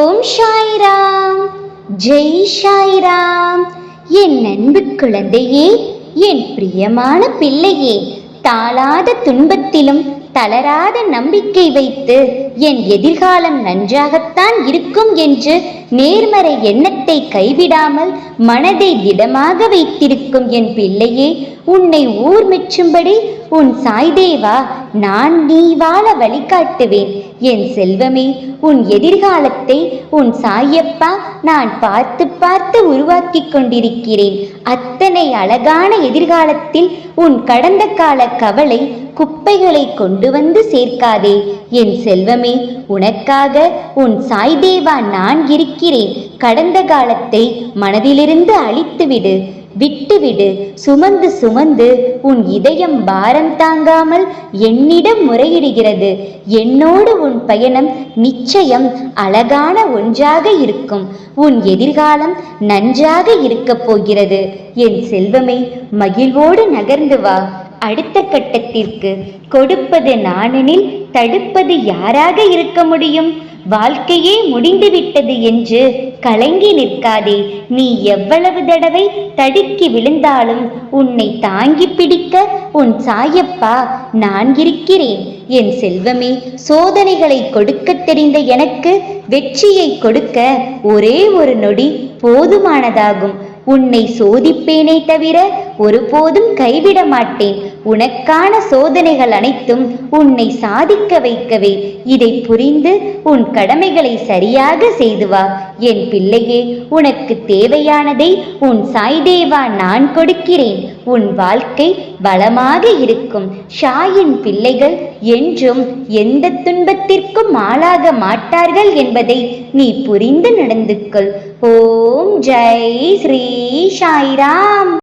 ஓம் சாய்ராம். ஜெய் சாய்ராம். என் அன்பு குழந்தையே என் பிரியமான பிள்ளையே தாளாத துன்பத்திலும் தளராத நம்பிக்கை வைத்து என் எதிர்காலம் நன்றாகத்தான் இருக்கும் என்று நேர்மறை எண்ணத்தை கைவிடாமல் மனதை திடமாக வைத்திருக்கும் என் பிள்ளையே உன்னை ஊர் மெச்சும்படி உன் சாய்தேவா நான் நீ வாழ வழிகாட்டுவேன். என் செல்வமே உன் எதிர்காலத்தை உன் சாயப்பா நான் பார்த்து பார்த்து உருவாக்கி கொண்டிருக்கிறேன். அத்தனை அழகான எதிர்காலத்தில் உன் கடந்த கால கவலை குப்பைகளை கொண்டு வந்து சேர்க்காதே. என் செல்வமே உனக்காக உன் சாய்தேவா நான் இருக்கிறேன். கடந்த காலத்தை மனதிலிருந்து அழித்துவிடு. விட்டுவிடு. சுமந்து சுமந்து உன் இதயம் பாரம் தாங்காமல் என்னிடம் முறையிடுகிறது. என்னோடு உன் பயணம் நிச்சயம் அழகான ஒன்றாக இருக்கும். உன் எதிர்காலம் நன்றாக இருக்கப் போகிறது. என் செல்வமே மகிழ்வோடு நகர்ந்து வா. அடுத்த கட்டத்திற்கு கொடுப்பது நானெனில் தடுப்பது யாராக இருக்க முடியும்? வாழ்க்கையே முடிந்துவிட்டது என்று கலங்கி நிற்காதே. நீ எவ்வளவு தடவை தடுக்கி விழுந்தாலும் உன்னை தாங்கி பிடிக்க உன் சாயப்பா நான் இருக்கிறேன். என் செல்வமே சோதனைகளை கொடுக்க தெரிந்த எனக்கு வெற்றியை கொடுக்க ஒரே ஒரு நொடி போதுமானதாகும். உன்னை சோதிப்பேனே தவிர ஒருபோதும் கைவிட மாட்டேன் உனக்கான சோதனைகள் அனைத்தும் உன்னை சாதிக்க வைக்கவே. இதை புரிந்து உன் கடமைகளை சரியாக செய்து வா. என் பிள்ளையே உனக்கு தேவையானதை உன் சாய்தேவா நான் கொடுக்கிறேன். உன் வாழ்க்கை வளமாக இருக்கும். ஷாயின் பிள்ளைகள் என்றும் எந்த துன்பத்திற்கும் ஆளாக மாட்டார்கள் என்பதை நீ புரிந்து நடந்து கொள் ஓம் ஜெய் ஸ்ரீ சாய்ராம்.